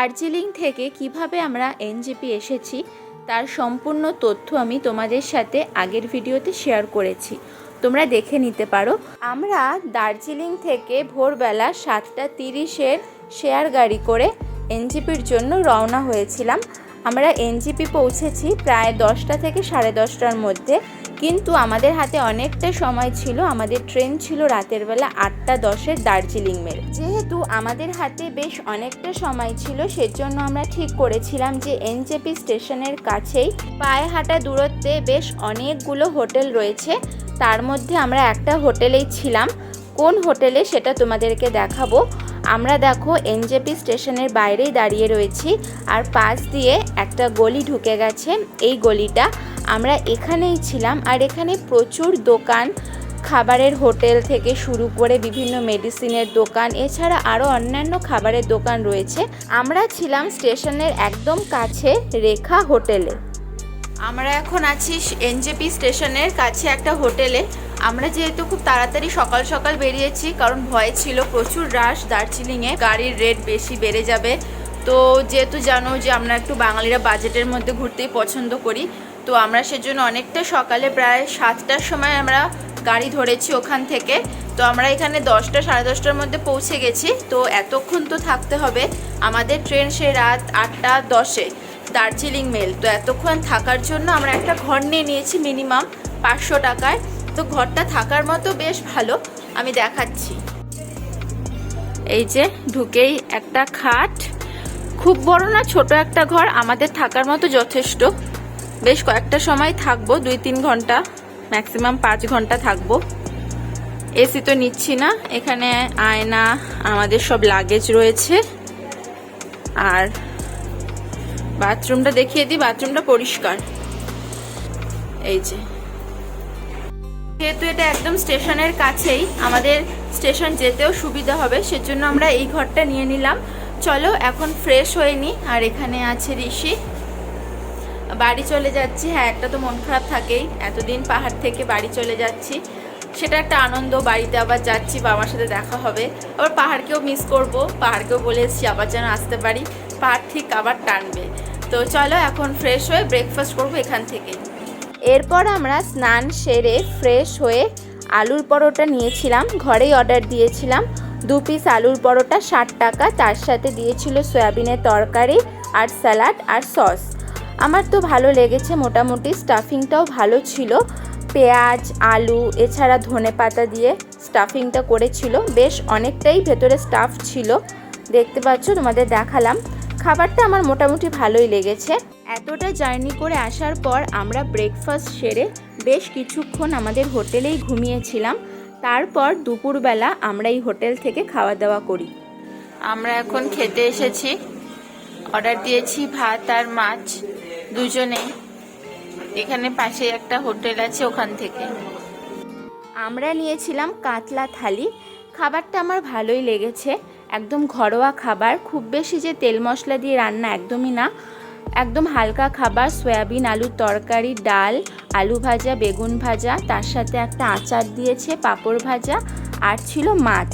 দার্জিলিং থেকে কীভাবে আমরা এনজেপি এসেছি, তার সম্পূর্ণ তথ্য আমি তোমাদের সাথে আগের ভিডিওতে শেয়ার করেছি। তোমরা দেখে নিতে পারো। আমরা দার্জিলিং থেকে ভোরবেলা সাতটা তিরিশের শেয়ার গাড়ি করে এনজিপির জন্য রওনা হয়েছিলাম। আমরা এনজিপি পৌঁছেছি প্রায় দশটা থেকে সাড়ে দশটার মধ্যে। কিন্তু আমাদের হাতে অনেকটা সময় ছিল। আমাদের ট্রেন ছিল রাতের বেলা আটটা দশের দার্জিলিং মেল। যেহেতু আমাদের হাতে বেশ অনেকটা সময় ছিল, সেজন্য আমরা ঠিক করেছিলাম যে এনজেপি স্টেশনের কাছেই পায়ে হাঁটা দূরত্বে বেশ অনেকগুলো হোটেল রয়েছে। তার মধ্যে আমরা একটা হোটেলেই ছিলাম। কোন হোটেলে সেটা তোমাদেরকে দেখাবো। আমরা দেখো এনজেপি স্টেশনের বাইরেই দাঁড়িয়ে রয়েছি আর পাশ দিয়ে একটা গলি ঢুকে গেছে। এই গলিটা আমরা এখানেই ছিলাম আর এখানে প্রচুর দোকান, খাবারের হোটেল থেকে শুরু করে বিভিন্ন মেডিসিনের দোকান, এছাড়া আরও অন্যান্য খাবারের দোকান রয়েছে। আমরা ছিলাম স্টেশনের একদম কাছে রেখা হোটেলে। আমরা এখন আছি এনজেপি স্টেশনের কাছে একটা হোটেলে। আমরা যেহেতু খুব তাড়াতাড়ি সকাল সকাল বেরিয়েছি, কারণ ভয় ছিল, প্রচুর রাশ দার্জিলিংয়ে গাড়ির রেট বেশি বেড়ে যাবে। তো যেহেতু জানো যে আমরা একটু বাঙালিরা বাজেটের মধ্যে ঘুরতেই পছন্দ করি, তো আমরা সেজন্য অনেকটা সকালে প্রায় সাতটার সময় আমরা গাড়ি ধরেছি ওখান থেকে। তো আমরা এখানে দশটা, সাড়ে দশটার মধ্যে পৌঁছে গেছি। তো এতক্ষণ তো থাকতে হবে। আমাদের ট্রেন সে রাত আটটা, দশে। দার্জিলিং মেল। তো এতক্ষণ থাকার জন্য আমরা একটা ঘর নিয়ে নিয়েছি মিনিমাম পাঁচশো টাকায়। তো ঘরটা থাকার মতো বেশ ভালো। আমি দেখাচ্ছি। এই যে ঢুকেই একটা খাট। খুব বড় না, ছোট একটা ঘর। আমাদের থাকার মতো যথেষ্ট। বেশ কয়েকটা সময় থাকব, দুই তিন ঘণ্টা ম্যাক্সিমাম পাঁচ ঘণ্টা থাকব। এসি তো নিচ্ছি না, এখানে আয়না, আমাদের সব লাগেজ রয়েছে। আর বাথরুমটা দেখিয়ে দিই, বাথরুমটা পরিষ্কার। এই যে। যেহেতু এটা একদম স্টেশনের কাছেই, আমাদের স্টেশন যেতেও সুবিধা হবে, সেজন্য আমরা এই ঘরটা নিয়ে নিলাম। চলো, এখন ফ্রেশ হয়ে আর এখানে আছে ঋষি। বাড়ি চলে যাচ্ছি হ্যাঁ একটা তো মন খারাপ থাকেই, এতদিন পাহাড় থেকে বাড়ি চলে যাচ্ছি। সেটা একটা আনন্দ, বাড়িতে আবার যাচ্ছি, বাবার সাথে দেখা হবে। আবার পাহাড়কেও মিস করব, পাহাড়কেও বলে আবার যেন আসতে পারি। পাহাড় ঠিক আবার টানবে। তো চলো এখন ফ্রেশ হয়ে ব্রেকফাস্ট করব এখান থেকে। এরপর আমরা স্নান সেরে ফ্রেশ হয়ে আলুর পরোটা নিয়েছিলাম, ঘরেই অর্ডার দিয়েছিলাম। দু পিস আলুর পরোটা ষাট টাকা, তার সাথে দিয়েছিল সয়াবিনের তরকারি আর স্যালাড আর সস আমার তো ভালো লেগেছে, মোটামুটি স্টাফিংটাও ভালো ছিল। পেঁয়াজ, আলু, এছাড়া ধনে পাতা দিয়ে স্টাফিংটা করেছিল। বেশ অনেকটাই ভেতরে স্টাফ ছিল। দেখতে পাচ্ছ, তোমাদের দেখালাম। খাবারটা আমার মোটামুটি ভালোই লেগেছে। এতটা জার্নি করে আসার পর আমরা ব্রেকফাস্ট সেরে বেশ কিছুক্ষণ আমাদের হোটেলেই ঘুমিয়েছিলাম। তারপর দুপুরবেলা আমরা এই হোটেল থেকে খাওয়া দাওয়া করি। আমরা এখন খেতে এসেছি। অর্ডার দিয়েছি ভাত আর মাছ দুজনেই। এখানে পাশে একটা হোটেল আছে ওখান থেকে। আমরা নিয়েছিলাম কাতলা থালি। খাবারটা আমার ভালোই লেগেছে। একদম ঘরোয়া খাবার, খুব বেশি যে তেল মশলা দিয়ে রান্না একদমই না। একদম হালকা খাবার, সয়াবিন, আলুর তরকারি, ডাল, আলু ভাজা, বেগুন ভাজা, তার সাথে একটা আচার দিয়েছে, পাঁপড় ভাজা, আর ছিল মাছ।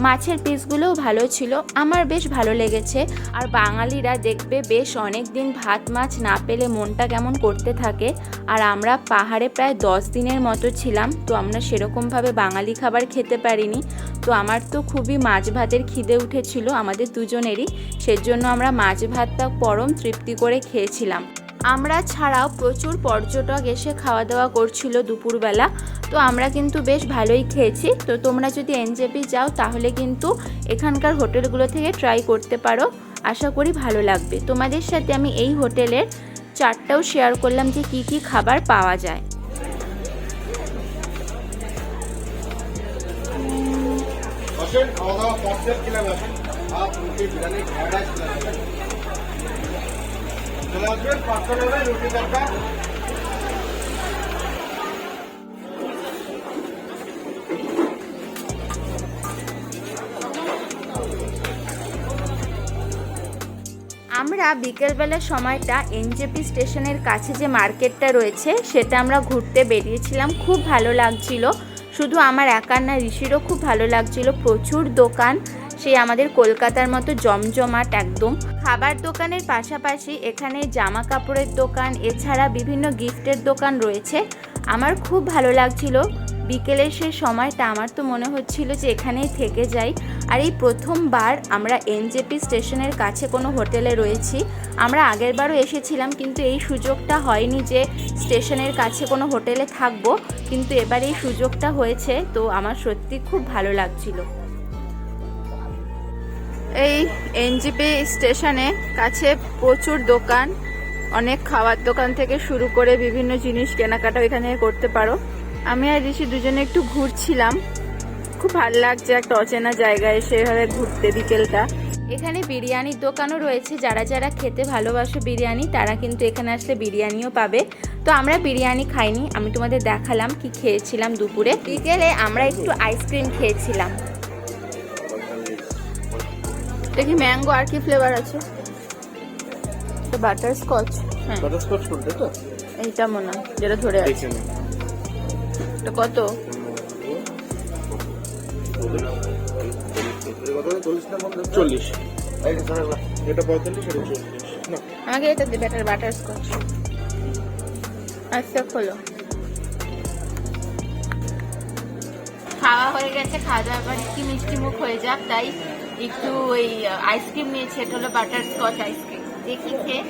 মাছের পিসগুলোও ভালো ছিল, আমার বেশ ভালো লেগেছে। আর বাঙালিরা দেখবে বেশ অনেক দিন ভাত, মাছ না পেলে মনটা কেমন করতে থাকে। আর আমরা পাহাড়ে প্রায় দশ দিনের মতো ছিলাম, তো আমরা সেরকমভাবে বাঙালি খাবার খেতে পারিনি। তো আমার তো খুবই মাছ ভাতের খিদে উঠেছিল আমাদের দুজনেরই, সেজন্য আমরা মাছ ভাতটা পরম তৃপ্তি করে খেয়েছিলাম। আমরা ছাড়াও প্রচুর পর্যটক এসে খাওয়া দাওয়া করছিল দুপুরবেলা, তো আমরা কিন্তু বেশ ভালোই খেয়েছি। তো তোমরা যদি এনজেপি যাও, তাহলে কিন্তু এখানকার হোটেলগুলো থেকে ট্রাই করতে পারো। আশা করি ভালো লাগবে। তোমাদের সাথে আমি এই হোটেলের চারটাও শেয়ার করলাম যে কি কি খাবার পাওয়া যায়। আসেন খাওয়া দাওয়া আসেন রুটি বিরিয়ানি ফ্রাইড চলে রুটি আমরা বিকেলবেলার সময়টা এনজেপি স্টেশনের কাছে যে মার্কেটটা রয়েছে, সেটা আমরা ঘুরতে বেরিয়েছিলাম। খুব ভালো লাগছিল। শুধু আমার একার না, ঋষিরও খুব ভালো লাগছিল। প্রচুর দোকান, সেই আমাদের কলকাতার মতো জমজমাট একদম। খাবার দোকানের পাশাপাশি এখানে জামা কাপড়ের দোকান, এছাড়া বিভিন্ন গিফটের দোকান রয়েছে। আমার খুব ভালো লাগছিল। বিকেলের সে সময়টা আমার তো মনে হচ্ছিল যে এখানেই থেকে যাই। আর এই প্রথমবার আমরা এনজেপি স্টেশনের কাছে কোনো হোটেলে রয়েছি। আমরা আগেরবারও এসেছিলাম, কিন্তু এই সুযোগটা হয়নি যে স্টেশনের কাছে কোনো হোটেলে থাকব। কিন্তু এবার এই সুযোগটা হয়েছে, তো আমার সত্যি খুব ভালো লাগছিল। এই এনজিপি স্টেশনে কাছে প্রচুর দোকান, অনেক খাওয়ার দোকান থেকে শুরু করে বিভিন্ন জিনিস কেনাকাটা এখানে করতে পারো। আমি আর ঋষি দুজনে একটু ঘুরছিলাম। খুব ভালো লাগছে একটা অচেনা জায়গায় এসে এভাবে ঘুরতে বিকেলটা। এখানে বিরিয়ানির দোকানও রয়েছে। যারা যারা খেতে ভালোবাসে বিরিয়ানি তারা কিন্তু এখানে আসলে বিরিয়ানিও পাবে। তো আমরা বিরিয়ানি খাইনি আমি তোমাদের দেখালাম কি খেয়েছিলাম দুপুরে। বিকেলে আমরা একটু আইসক্রিম খেয়েছিলাম। দেখি ম্যাঙ্গো আর কি ফ্লেভার আছে? বাটার স্কচ হ্যাঁ বাটারস্কচ কোনটা তো? এইটা মনে হয় যেটা ধরে আছে। কত? চল্লিশ। এটা পঁয়তাল্লিশ এটা চল্লিশ না আমাকে এটা দে ব্যাটার বাটার স্কচ আচ্ছা খোলো। খাওয়া হয়ে গেছে খাওয়া দাওয়ার পর কি মিষ্টি মুখ হয়ে যাক তাই একটু ওই আইসক্রিম নিয়েছে এটা হলো বাটার স্কচ আইসক্রিম দেখি খেয়ে।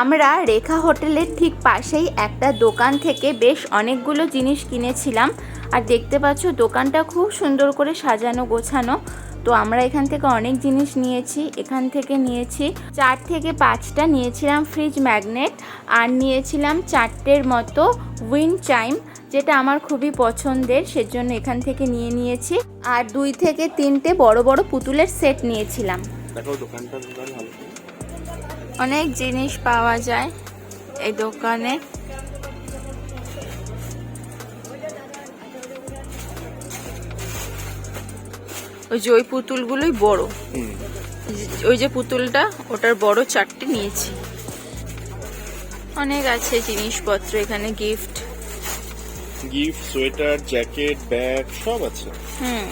আমরা রেখা হোটেলের ঠিক পাশেই একটা দোকান থেকে বেশ অনেকগুলো জিনিস কিনেছিলাম। আর দেখতে পাচ্ছ দোকানটা খুব সুন্দর করে সাজানো গোছানো। তো আমরা এখান থেকে অনেক জিনিস নিয়েছি। এখান থেকে নিয়েছি চার থেকে পাঁচটা নিয়েছিলাম ফ্রিজ ম্যাগনেট আর নিয়েছিলাম চারটের মতো উইন্ড চাইম যেটা আমার খুবই পছন্দের সেজন্য এখান থেকে নিয়ে নিয়েছি। আর দুই থেকে তিনটে বড় বড় পুতুলের সেট নিয়েছিলাম। অনেক জিনিস পাওয়া যায় এই দোকানে। ওই যে ওই পুতুলগুলোই বড়। ওই যে পুতুলটা ওটার বড় চারটে নিয়েছি। অনেক আছে জিনিসপত্র এখানে gift gift sweater jacket bag সব আছে। হুম।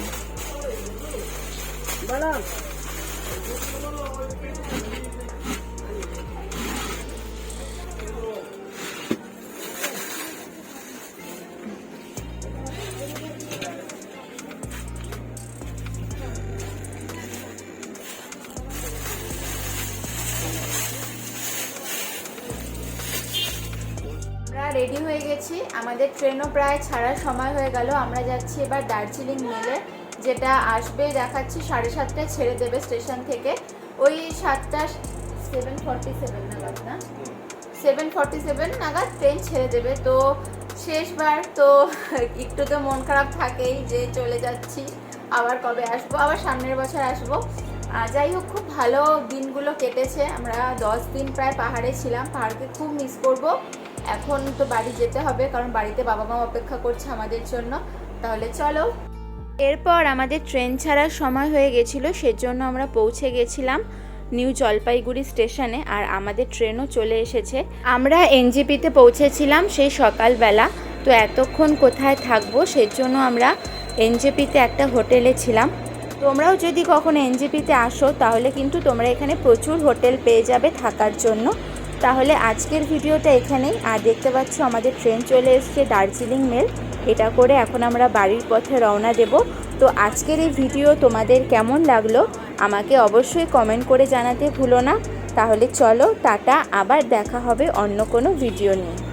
রেডি হয়ে গেছি। আমাদের ট্রেনও প্রায় ছাড়ার সময় হয়ে গেল। আমরা যাচ্ছি এবার দার্জিলিং মেলে, যেটা আসবে দেখাচ্ছি সাড়ে সাতটায় ছেড়ে দেবে স্টেশন থেকে। ওই সাতটা সেভেন ফর্টি সেভেন নাগাদ না? সেভেন ফর্টি সেভেন নাগাদ ট্রেন ছেড়ে দেবে। তো শেষবার তো একটু তো মন খারাপ থাকেই যে চলে যাচ্ছি। আবার কবে আসব? আবার সামনের বছর আসব। যাই হোক, খুব ভালো দিনগুলো কেটেছে। আমরা দশ দিন প্রায় পাহাড়ে ছিলাম। পাহাড়কে খুব মিস করব। এখন তো বাড়ি যেতে হবে, কারণ বাড়িতে বাবা মা অপেক্ষা করছে আমাদের জন্য। তাহলে চলো। এরপর আমাদের ট্রেন ছাড়ার সময় হয়ে গেছিল, সেজন্য আমরা পৌঁছে গেছিলাম নিউ জলপাইগুড়ি স্টেশনে, আর আমাদের ট্রেনও চলে এসেছে। আমরা এনজিপিতে পৌঁছেছিলাম সেই সকালবেলা, তো এতক্ষণ কোথায় থাকব সেজন্য আমরা এনজেপিতে একটা হোটেলে ছিলাম। তোমরাও যদি কখনো এনজেপিতে আসো, তাহলে কিন্তু তোমরা এখানে প্রচুর হোটেল পেয়ে যাবে থাকার জন্য। তাহলে আজকের ভিডিওটা এখানেই। আর দেখতে পাচ্ছ আমাদের ট্রেন চলে এসছে দার্জিলিং মেল এটা করে এখন আমরা বাড়ির পথে রওনা দেব। তো আজকের এই ভিডিও তোমাদের কেমন লাগল আমাকে অবশ্যই কমেন্ট করে জানাতে ভুলো না। তাহলে চলো টাটা, আবার দেখা হবে অন্য কোনো ভিডিও নিয়ে।